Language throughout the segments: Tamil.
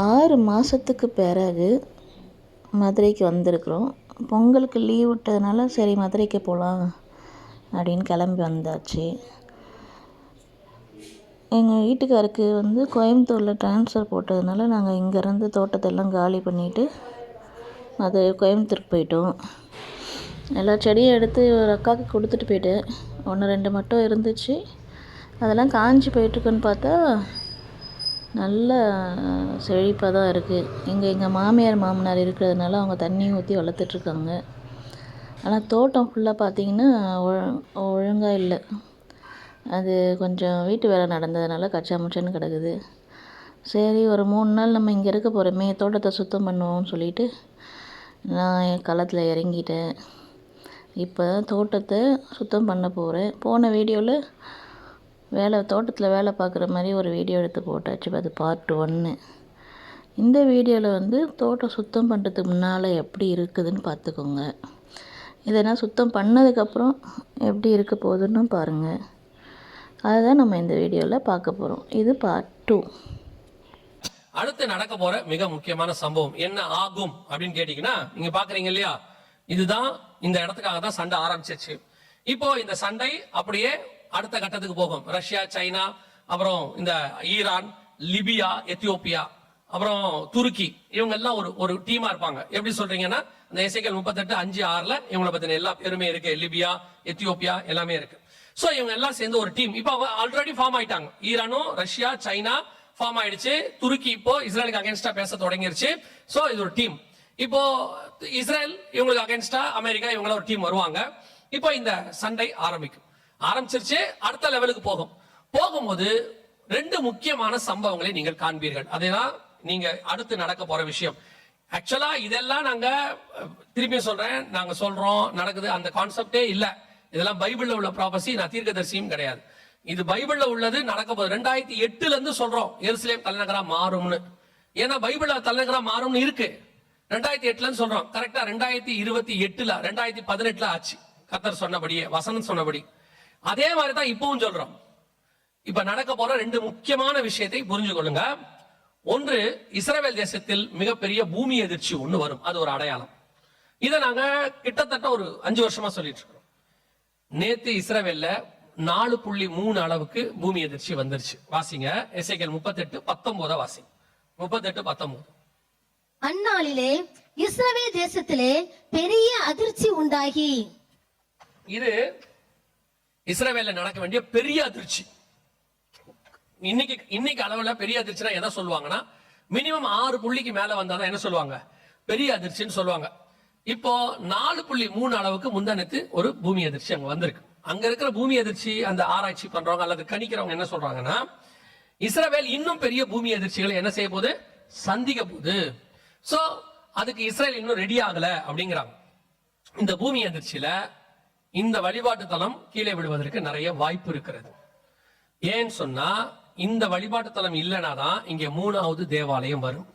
ஆறு மாதத்துக்கு பிறகு மதுரைக்கு வந்திருக்குறோம். பொங்கலுக்கு லீவ் விட்டதுனால சரி மதுரைக்கு போகலாம் அப்படின்னு கிளம்பி வந்தாச்சு. எங்கள் வீட்டுக்காருக்கு வந்து கோயம்புத்தூரில் ட்ரான்ஸ்ஃபர் போட்டதுனால நாங்கள் இங்கேருந்து தோட்டத்தெல்லாம் காலி பண்ணிவிட்டு மதுரை கோயம்புத்தூருக்கு போயிட்டோம். எல்லா செடியும் எடுத்து ஒரு அக்காவுக்கு கொடுத்துட்டு போயிட்டேன். ஒன்று ரெண்டு மட்டும் இருந்துச்சு. அதெல்லாம் காஞ்சி போயிட்டுருக்குன்னு பார்த்தா நல்ல செழிப்பாக தான் இருக்குது இங்கே எங்கள் மாமியார் மாமனார் இருக்கிறதுனால அவங்க தண்ணி ஊற்றி வளர்த்துட்ருக்காங்க. ஆனால் தோட்டம் ஃபுல்லாக பார்த்தீங்கன்னா ஒழு ஒழுங்காக இல்லை. அது கொஞ்சம் வீட்டு வேலை நடந்ததுனால கச்சா முச்சான்னு கிடக்குது. சரி ஒரு மூணு நாள் நம்ம இங்கே இருக்க போகிறோமே தோட்டத்தை சுத்தம் பண்ணுவோம்னு சொல்லிட்டு நான் என் களத்தில் இறங்கிட்டேன். இப்போ தோட்டத்தை சுத்தம் பண்ண போகிறேன் போன வீடியோவில் வேலை தோட்டத்தில் வேலை பார்க்குற மாதிரி ஒரு வீடியோ எடுத்து போட்டாச்சு. அது பார்ட் ஒன்று இந்த வீடியோவில் வந்து தோட்டம் சுத்தம் பண்ணுறதுக்கு முன்னால் எப்படி இருக்குதுன்னு பார்த்துக்கோங்க. இதை நான் சுத்தம் பண்ணதுக்கப்புறம் எப்படி இருக்க போகுதுன்னு பாருங்கள் அதுதான் நம்ம இந்த வீடியோவில் பார்க்க போகிறோம் இது பார்ட் டூ அடுத்து நடக்க போற மிக முக்கியமான சம்பவம் என்ன ஆகும் அப்படின்னு கேட்டீங்கன்னா நீங்க பாக்குறீங்க இல்லையா? இதுதான் இந்த இடத்துக்காக தான் சண்டை ஆரம்பிச்சிச்சு. இப்போ இந்த சண்டை அப்படியே அடுத்த கட்டத்துக்கு போகும். ரஷ்யா சைனா அப்புறம் இந்த ஈரான் லிபியா எத்தியோப்பியா அப்புறம் துருக்கி. இவங்க எல்லாம் ஒரு ஒரு டீமா இருப்பாங்க. எப்படி சொல்றீங்கன்னா இந்த இசைக்கல் முப்பத்தெட்டு அஞ்சு ஆறுல இவங்களை பத்தின எல்லா பேருமே இருக்கு. லிபியா எத்தியோப்பியா எல்லாமே இருக்கு. சோ இவங்க எல்லாம் சேர்ந்து ஒரு டீம். இப்போ ஆல்ரெடி ஃபார்ம் ஆயிட்டாங்க. ஈரானும் ரஷ்யா சைனா ஃபார்ம் ஆயிடுச்சு. துருக்கி இப்போ இஸ்ரேலுக்கு அகேன்ஸ்டா பேச தொடங்கிருச்சு. சோ இது ஒரு டீம். இப்போ இஸ்ரேல் இவங்களுக்கு அகேன்ஸ்டா அமெரிக்கா இவங்கள ஒரு டீம் வருவாங்க. இப்போ இந்த சண்டை ஆரம்பிக்கும். ஆரம்பிச்சிருச்சு அடுத்த லெவலுக்கு போகும். போகும்போது ரெண்டு முக்கியமான சம்பவங்களை நீங்கள் காண்பீர்கள். அதேதான் நீங்க அடுத்து நடக்க போற விஷயம். ஆக்சுவலா இதெல்லாம் நாங்க திரும்பி திருப்பி சொல்றேன் நாங்க சொல்றோம் நடக்குது அந்த கான்செப்டே இல்ல. இதெல்லாம் பைபிள்ல உள்ள ப்ராபசி நான் தீர்க்கதரிசியும் கிடையாது. இது பைபிள்ல உள்ளது நடக்க போகுது. ரெண்டாயிரத்தி எட்டுல இருந்து சொல்றோம் எருசலேம் தலைநகரா மாறும்னு. ஏன்னா பைபிள்ல தலைநகரா மாறும்னு இருக்கு. ரெண்டாயிரத்தி எட்டுல இருந்து சொல்றோம் கரெக்டா ரெண்டாயிரத்தி இருபத்தி எட்டுல ரெண்டாயிரத்தி பதினெட்டுல ஆச்சு. கத்தர் சொன்னபடியே வசனம் சொன்னபடி. அதே மாதிரி தான் இப்பவும் சொல்றோம். இப்ப நடக்க போற ரெண்டு முக்கியமான விஷயத்தை புரிஞ்சு கொள்ளுங்க. ஒன்று இஸ்ரேல் தேசத்தில் மிகப்பெரிய பூமி எதிர்ச்சி ஒண்ணு வரும். அது ஒரு அடையாளம். இதை நாங்க கிட்டத்தட்ட ஒரு அஞ்சு வருஷமா சொல்லிட்டு இருக்கோம் நேத்து இஸ்ரேவேல்ல நாலு புள்ளி மூணு அளவுக்கு பூமி எதிர்ச்சி வந்துருச்சு. வாசிங்க. எஸ்ஐகேல் முப்பத்தெட்டு பத்தொன்பதா வாசி. முப்பத்தெட்டு பத்தொன்பது அந்நாளிலே இஸ்ரவேல் தேசத்திலே பெரிய அதிர்ச்சி உண்டாகி. இது இஸ்ரேவேல நடக்க வேண்டிய பெரிய அதிர்ச்சி. இன்னைக்கு இன்னைக்கு அளவுல பெரிய அதிர்ச்சினா எதை சொல்லுவாங்கன்னா மினிமம் ஆறு புள்ளிக்கு மேல வந்தாதான் என்ன சொல்லுவாங்க? பெரிய அதிர்ச்சின்னு சொல்லுவாங்க. இப்போ நாலு புள்ளி மூணு அளவுக்கு முந்தானத்து ஒரு பூமி அதிர்ச்சி அங்க வந்திருக்கு. அங்க இருக்கிற பூமி அதிர்ச்சி அந்த ஆராய்ச்சி பண்றவங்க அல்லது கணிக்கிறவங்க என்ன சொல்றாங்கன்னா இஸ்ரேவேல் இன்னும் பெரிய பூமி அதிர்ச்சிகளை என்ன செய்ய போகுது? சந்திக்க போகுது. சோ அதுக்கு இஸ்ரேல் இன்னும் ரெடி ஆகல அப்படிங்கிறாங்க. இந்த பூமி அதிர்ச்சியில இந்த வழிபாட்டு தலம் கீழே விடுவதற்கு நிறைய வாய்ப்பு இருக்கிறது. ஏன்னு சொன்னா இந்த வழிபாட்டு தலம் இல்லைனா தான் இங்க மூணாவது தேவாலயம் வரும்.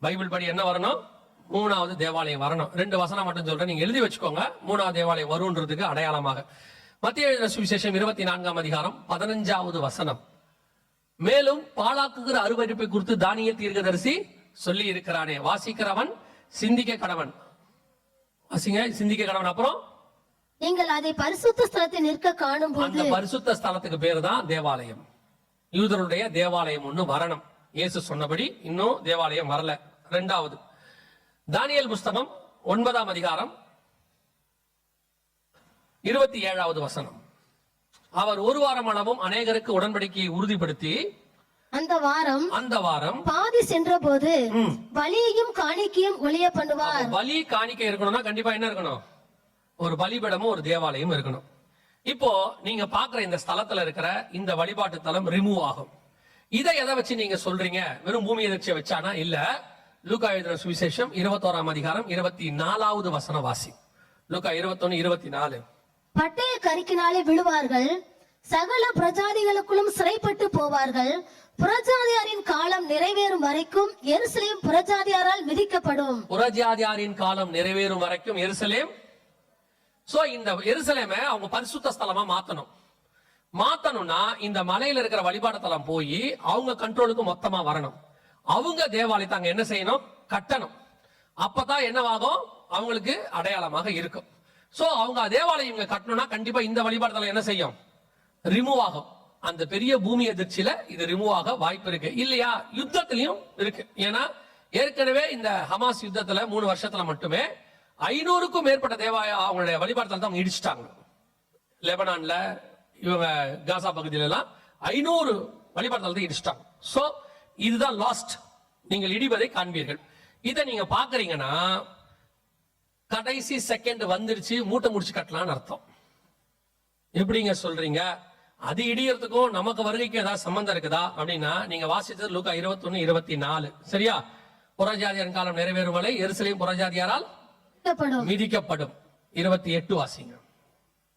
பைபிள் படி என்ன வரணும்? மூணாவது தேவாலயம் வரணும். ரெண்டு வசனம் மட்டும் சொல்றேன். நீங்க எழுதி வச்சுக்கோங்க. மூணாவது தேவாலயம் வரும்ன்றதுக்கு அடையாளமாக. மத்திய எழுதின சுவிசேஷம் இருபத்தி நான்காம் அதிகாரம் பதினஞ்சாவது வசனம். மேலும் பாலாக்குகிற அருவருப்பை குறித்து தானிய தீர்க்கதரிசி சொல்லி இருக்கிறானே வாசிக்கிறவன் சிந்திக்க கடவன். வாசிங்க சிந்திக்க கடவன். அப்புறம் நீங்கள் அதை பரிசுத்த ஸ்தலத்தில் நிற்க காணும் போது அந்த பரிசுத்த ஸ்தலத்துக்கு பேரு தான் தேவாலயம். யூதருடைய தேவாலயம் ஒண்ணு வரணும் இயேசு சொன்னபடி இன்னும் தேவாலயம் வரல. ரெண்டாவது தானியேல் புஸ்தகம் ஒன்பதாம் அதிகாரம் இருபத்தி ஏழாவது வசனம். அவர் ஒரு வாரம் அளவும் அநேகருக்கு உடன்படிக்கையை உறுதிப்படுத்தி அந்த வாரம் அந்த வாரம் பாதி சென்ற போது பலியையும் காணிக்கையும் ஒளிய பண்ணுவார். பலி காணிக்கை இருக்கணும்னா கண்டிப்பா என்ன இருக்கணும்? ஒரு பலிபீடமும் ஒரு தேவாலயம் இருக்கணும். இப்போ நீங்க பாக்குற இந்த ஸ்தலத்துல இருக்கிற இந்த வழிபாட்டு தலம் ரிமூவ் ஆகும். இதை எதை வச்சு நீங்க சொல்றீங்க? வெறும் பூமி எதிர்ச்சியை வச்சானா? இல்ல. லூக்கா எழுதின சுவிசேஷம் இருபத்தோராம் அதிகாரம் இருபத்தி நாலாவது வசன வாசி லூக்கா இருபத்தொன்னு இருபத்தி நாலு பட்டய கருக்கினாலே விழுவார்கள். சகல பிரஜாதிகளுக்குள்ளும் சிறைப்பட்டு போவார்கள். புறஜாதியாரின் காலம் நிறைவேறும் வரைக்கும் எருசலேம் புறஜாதியாரால் மிதிக்கப்படும். புறஜாதியாரின் காலம் நிறைவேறும் வரைக்கும் எருசலேம் சோ இந்த எருசலேமை அவங்க பரிசுத்த ஸ்தலமா மாத்தணும். மாத்தணும்னா இந்த மலையில இருக்கிற வழிபாடத்தலம் போய் அவங்க கண்ட்ரோலுக்கு மொத்தமா வரணும். அவங்க தேவாலயத்தை அங்க என்ன செய்யணும்? கட்டணும். அப்பதான் என்னவாகும்? அவங்களுக்கு அடையாளமாக இருக்கும். சோ அவங்க தேவாலயம் இங்க கட்டணும்னா கண்டிப்பா இந்த வழிபாடுதல என்ன செய்யும்? ரிமூவ் ஆகும். அந்த பெரிய பூமி எதிர்ச்சியில இது ரிமூவ் ஆக வாய்ப்பு இருக்கு. இல்லையா? யுத்தத்திலையும் இருக்கு. ஏன்னா ஏற்கனவே இந்த ஹமாஸ் யுத்தத்துல மூணு வருஷத்துல மட்டுமே ஐநூறுக்கும் மேற்பட்ட தேவாய அவங்களுடைய வழிபாடுதல் தான் அவங்க இடிச்சிட்டாங்க. லெபனான்ல இவங்க காசா பகுதியில எல்லாம் ஐநூறு வழிபாடுதலத்தை இடிச்சிட்டாங்க. சோ இதுதான் லாஸ்ட் நீங்கள் இடிவதை காண்பீர்கள். இதை நீங்க பாக்குறீங்கன்னா கடைசி செகண்ட் வந்துருச்சு மூட்டை முடிச்சு கட்டலாம்னு அர்த்தம். எப்படிங்க சொல்றீங்க? அது இடியறதுக்கும் நமக்கு வருகைக்கும் ஏதாவது சம்பந்தம் இருக்குதா? அப்படின்னா நீங்க வாசித்தது லூக்கா இருபத்தொன்னு இருபத்தி நாலு சரியா? புறஜாதியாரின் காலம் நிறைவேறும் வரை எரிசலையும் புறஜாதியாரால் மீட்கப்படும். மிதிக்கப்படும். இருபத்தி எட்டு வாசிங்க.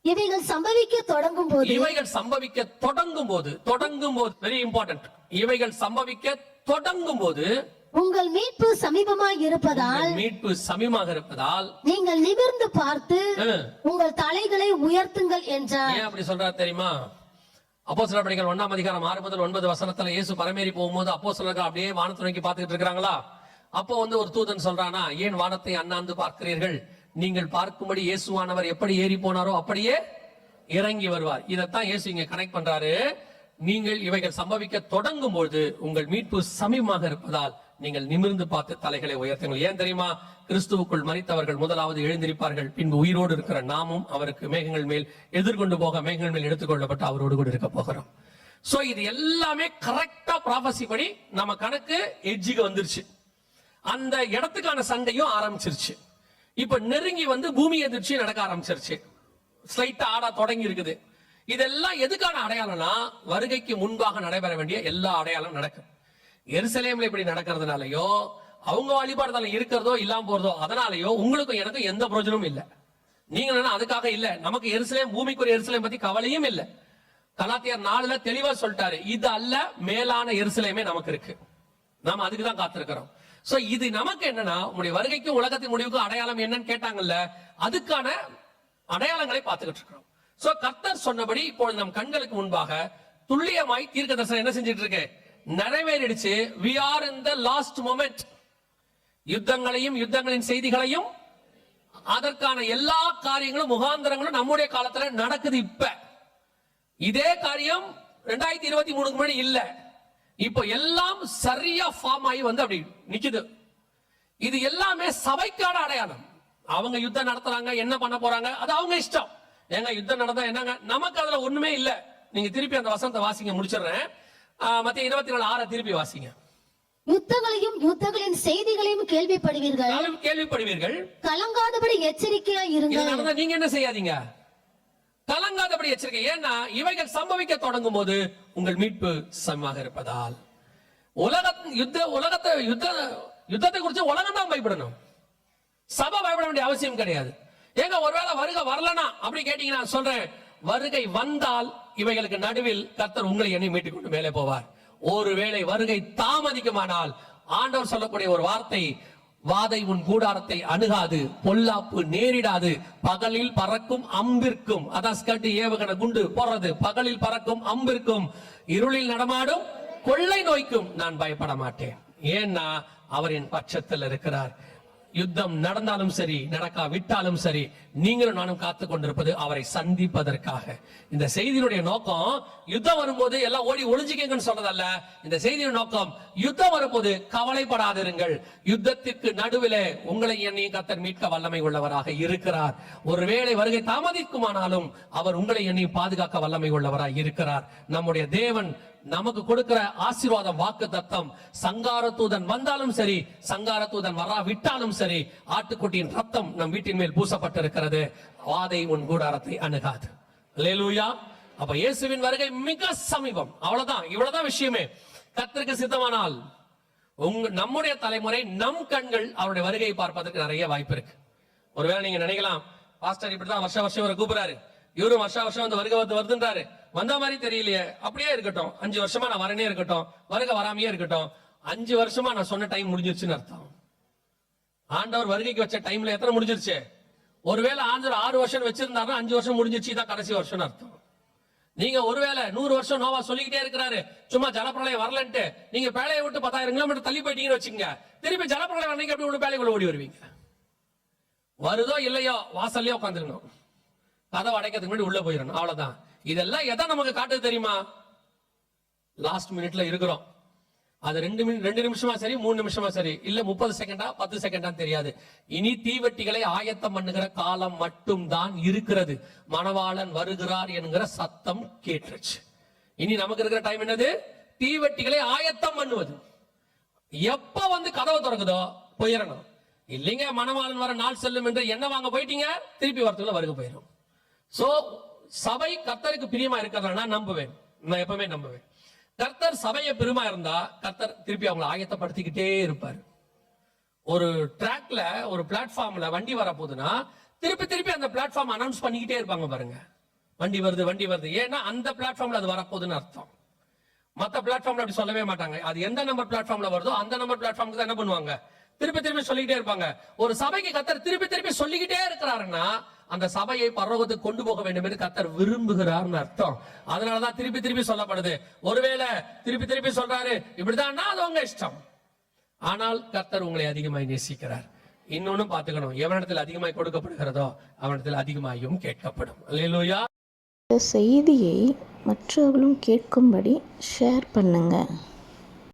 இவைகள் சம்பவிக்க தொடங்கும் போது இவைகள் சம்பவிக்க தொடங்கும் போது தொடங்கும் போது வெரி இம்பார்ட்டன்ட் இவைகள் சம்பவிக்க தொடங்கும் போது உங்கள் மீட்பு சமீபமாய் இருப்பதால் மீட்பு சமீபமாக இருப்பதால் நீங்கள் நிமிர்ந்து பார்த்து உங்கள் தலைகளை உயர்த்துங்கள் என்றார். ஏன் அப்படி சொல்றாரு தெரியுமா? அப்போ சில படிகள் ஒன்னாம் அதிகாரம் ஆறு முதல் ஒன்பது வசனத்துல இயேசு பரமேறி போகும்போது அப்போ அப்படியே வானத்தை நோக்கி பார்த்துக்கிட்டு இருக்காங்களா அப்போ வந்து ஒரு தூதன் சொல்றானா ஏன் வானத்தை அண்ணாந்து பார்க்கிறீர்கள்? நீங்கள் பார்க்கும்படி இயேசுவானவர் எப்படி ஏறி போனாரோ அப்படியே இறங்கி வருவார். இதைத்தான் இயேசு இங்க கனெக்ட் பண்றாரு. நீங்கள் இவைகள் சம்பவிக்க தொடங்கும் பொழுது உங்கள் மீட்பு சமீபமாக இருப்பதால் நீங்கள் நிமிர்ந்து பார்த்து தலைகளை உயர்த்துங்கள். ஏன் தெரியுமா? கிறிஸ்துவுக்குள் மறித்தவர்கள் முதலாவது எழுந்திருப்பார்கள். பின்பு உயிரோடு இருக்கிற நாமும் அவருக்கு மேகங்கள் மேல் எதிர்கொண்டு போக மேகங்கள் மேல் எடுத்துக்கொள்ளப்பட்டு அவரோடு கூட இருக்க போகிறோம். சோ இது எல்லாமே கரெக்டா ப்ராபசி படி நம்ம கணக்கு எட்ஜுக்கு வந்துருச்சு. அந்த இடத்துக்கான சண்டையும் ஆரம்பிச்சிருச்சு. இப்ப நெருங்கி வந்து பூமி எதிர்ச்சி நடக்க ஆரம்பிச்சிருச்சு. ஸ்லைட்டா ஆடா தொடங்கி இருக்குது. இதெல்லாம் எதுக்கான அடையாளம்னா வருகைக்கு முன்பாக நடைபெற வேண்டிய எல்லா அடையாளம் நடக்கும். எருசலேம்ல இப்படி நடக்கிறதுனாலயோ அவங்க வழிபாடுதல இருக்கிறதோ இல்லாம போறதோ அதனாலயோ உங்களுக்கும் எனக்கும் எந்த பிரயோஜனமும் இல்லை. நீங்க அதுக்காக இல்ல. நமக்கு எருசலேம் பூமிக்குரிய எருசலேம் பத்தி கவலையும் இல்லை. கலாத்தியார் நாலுல தெளிவா சொல்லிட்டாரு. இது அல்ல மேலான எருசலேமே நமக்கு இருக்கு. நாம அதுக்கு தான் காத்திருக்கிறோம். சோ இது நமக்கு என்னன்னா உங்களுடைய வருகைக்கும் உலகத்தின் முடிவுக்கும் அடையாளம் என்னன்னு கேட்டாங்கல்ல அதுக்கான அடையாளங்களை பார்த்துக்கிட்டு இருக்கிறோம். சோ கர்த்தர் சொன்னபடி இப்போ நம் கண்களுக்கு முன்பாக துல்லியமாய் தீர்க்க தரிசனம் என்ன செஞ்சிட்டு இருக்கு? நிறைவேறிடுச்சு. We are in the last moment யுத்தங்களையும் யுத்தங்களின் செய்திகளையும் அதற்கான எல்லா காரியங்களும் முகாந்திரங்களும் நம்முடைய காலத்துல நடக்குது இப்ப. இதே காரியம் ரெண்டாயிரத்தி இருபத்தி மூணுக்கு முன்னாடி இல்லை. இப்போ எல்லாம் சரியா ஃபார்ம் ஆகி வந்து அப்படி நிக்குது. இது எல்லாமே சபைக்கான அடையாளம். அவங்க யுத்தம் நடத்துறாங்க என்ன பண்ண போறாங்க அது அவங்க இஷ்டம். ஏங்க யுத்தம் நடந்தா என்னங்க? நமக்கு அதுல ஒண்ணுமே இல்ல. நீங்க திருப்பி அந்த வசனத்தை வாசிங்க முடிச்சிடுறேன். மத்திய இருபத்தி நாலு ஆற திருப்பி வாசிங்க. யுத்தங்களையும் யுத்தங்களின் செய்திகளையும் கேள்விப்படுவீர்கள். கேள்விப்படுவீர்கள். கலங்காதபடி இருங்கள். நடந்தா நீங்க என்ன செய்யாதீங்க? கலங்காதபடி எச்சரிக்கை. ஏன்னா இவைகள் சம்பவிக்க தொடங்கும் போது உங்கள் மீட்பு சமமாக இருப்பதால். உலக யுத்த உலகத்தை யுத்த யுத்தத்தை குறித்து உலகம் தான் பயப்படணும். சபை பயப்பட வேண்டிய அவசியம் கிடையாது. ஏங்க ஒருவேளை வருகை வரலனா அப்படி கேட்டீங்கன்னா சொல்றேன் வருகை வந்தால் இவைகளுக்கு நடுவில் கர்த்தர் உங்களை என்னை மீட்டுக் கொண்டு மேலே போவார். ஒருவேளை வருகை தாமதிக்குமானால் ஆண்டவர் சொல்லக்கூடிய ஒரு வார்த்தை வாதை உன் கூடாரத்தை அணுகாது பொல்லாப்பு நேரிடாது. பகலில் பறக்கும் அம்பிற்கும் அதான் ஸ்கட்டு ஏவுகணை குண்டு போடுறது. பகலில் பறக்கும் அம்பிற்கும் இருளில் நடமாடும் கொள்ளை நோய்க்கும் நான் பயப்பட மாட்டேன். ஏன்னா அவர் என் பட்சத்தில் இருக்கிறார். யுத்தம் நடந்தாலும் சரி நடக்காவிட்டாலும் சரி நீங்களும் நானும் காத்துக் கொண்டிருப்பது அவரை சந்திப்பதற்காக. இந்த செய்தியினுடைய நோக்கம் யுத்தம் வரும்போது எல்லாம் ஓடி ஒளிஞ்சிக்கங்கன்னு சொல்றதல்ல இந்த செய்தியின் நோக்கம் யுத்தம் வரும்போது கவலைப்படாதிருங்கள். யுத்தத்திற்கு நடுவிலே உங்களை என்னையும் கத்தர் மீட்க வல்லமை உள்ளவராக இருக்கிறார். ஒருவேளை வருகை தாமதிக்குமானாலும் அவர் உங்களை என்னையும் பாதுகாக்க வல்லமை உள்ளவராக இருக்கிறார். நம்முடைய தேவன் நமக்கு கொடுக்கிற ஆசீர்வாதம் வாக்கு தத்தம். சங்கார தூதன் வந்தாலும் சரி சங்கார தூதன் வரா விட்டாலும் சரி ஆட்டுக்குட்டியின் ரத்தம் நம் வீட்டின் மேல் பூசப்பட்டிருக்கிறது. வாதை உன் கூடாரத்தை அணுகாது. லேலூயா அப்ப இயேசுவின் வருகை மிக சமீபம். அவ்வளவுதான். இவ்வளவுதான் விஷயமே. கத்திற்கு சித்தமானால் உங்க நம்முடைய தலைமுறை நம் கண்கள் அவருடைய வருகையை பார்ப்பதற்கு நிறைய வாய்ப்பு இருக்கு. ஒருவேளை நீங்க நினைக்கலாம் பாஸ்டர் இப்படிதான் வருஷம் வருஷம் இவரை கூப்பிடுறாரு. இவரும் வருஷம் வருஷம் வந்து வருகை வந்து வருதுன்றாரு. வந்த மாதிரி தெரியலையே. அப்படியே இருக்கட்டும். அஞ்சு வருஷமா நான் வரனே இருக்கட்டும். வருக வராமையே இருக்கட்டும். அஞ்சு வருஷமா நான் சொன்ன டைம் முடிஞ்சிருச்சுன்னு அர்த்தம். ஆண்டவர் வருகைக்கு வச்ச டைம்ல எத்தனை முடிஞ்சிருச்சு? ஒருவேளை ஆண்டவர் ஆறு வருஷம் வச்சிருந்தாருன்னா அஞ்சு வருஷம் முடிஞ்சிருச்சு. இதான் கடைசி வருஷம்னு அர்த்தம். நீங்க ஒருவேளை நூறு வருஷம் நோவா சொல்லிக்கிட்டே இருக்கிறாரு. சும்மா ஜலப்பிரளயம் வரலன்ட்டு. நீங்க பேழையை விட்டு பத்தாயிரம் கிலோமீட்டர் தள்ளி போயிட்டீங்கன்னு வச்சுங்க திருப்பி ஜலப்பிரளயம் அன்னைக்கு அப்படி ஒண்ணு பேழைக்குள்ள ஓடி வருவீங்க வருதோ இல்லையோ வாசல்லையோ உட்காந்துருக்கணும். கதவை அடைக்கிறதுக்கு முன்னாடி உள்ள போயிடணும். அவ்வளவுதான். இதெல்லாம் எதை நமக்கு காட்டுது தெரியுமா? லாஸ்ட் மினிட்ல இருக்கிறோம். அது ரெண்டு ரெண்டு நிமிஷமா சரி மூணு நிமிஷமா சரி. இல்ல முப்பது செகண்டா பத்து செகண்டா தெரியாது. இனி தீவெட்டிகளை ஆயத்தம் பண்ணுகிற காலம் மட்டும் தான் இருக்கிறது. மணவாளன் வருகிறார் என்கிற சத்தம் கேட்டுருச்சு. இனி நமக்கு இருக்கிற டைம் என்னது? தீவெட்டிகளை ஆயத்தம் பண்ணுவது. எப்ப வந்து கதவை திறக்குதோ போயிடணும் இல்லைங்க மணவாளன் வர நாள் செல்லும் என்று என்ன வாங்க போயிட்டீங்க திருப்பி வரத்துக்குள்ள வருக போயிடும் சோ சபை கர்த்தருக்கு பிரியமா இருக்கிறதா நான் நம்புவேன். நான் எப்பவுமே நம்புவேன். கர்த்தர் சபையை பெருமா இருந்தா கர்த்தர் திருப்பி அவங்களை ஆயத்தப்படுத்திக்கிட்டே இருப்பார். ஒரு ட்ராக்ல ஒரு பிளாட்ஃபார்ம்ல வண்டி வர போகுதுன்னா திருப்பி திருப்பி அந்த பிளாட்ஃபார்ம் அனௌன்ஸ் பண்ணிக்கிட்டே இருப்பாங்க பாருங்க. வண்டி வருது வண்டி வருது. ஏன்னா அந்த பிளாட்ஃபார்ம்ல அது வரப்போகுதுன்னு அர்த்தம். மத்த பிளாட்ஃபார்ம்ல அப்படி சொல்லவே மாட்டாங்க. அது எந்த நம்பர் பிளாட்ஃபார்ம்ல வருதோ அந்த நம்பர் பிளாட்ஃபார்முக்கு தான் என்ன பண்ணுவாங்க? திருப்பி திருப்பி சொல்லிக்கிட்டே இருப்பாங்க. ஒரு சபைக்கு கத்தர் திருப்பி திருப்பி சொல்லிக்கிட்டே இருக்கிறாருன்னா அந்த சபையை பரலோகத்துக்கு கொண்டு போக வேண்டும் என்று கத்தர் விரும்புகிறார்னு அர்த்தம். அதனாலதான் திருப்பி திருப்பி சொல்லப்படுது. ஒருவேளை திருப்பி திருப்பி சொல்றாரு இப்படிதான் அது உங்க இஷ்டம். ஆனால் கர்த்தர் உங்களை அதிகமாய் நேசிக்கிறார். இன்னொன்னு பாத்துக்கணும் எவனிடத்தில் அதிகமாய் கொடுக்கப்படுகிறதோ அவனிடத்தில் அதிகமாயும் கேட்கப்படும். அல்லேலூயா. இந்த செய்தியை மற்றவர்களும் கேட்கும்படி ஷேர் பண்ணுங்கள்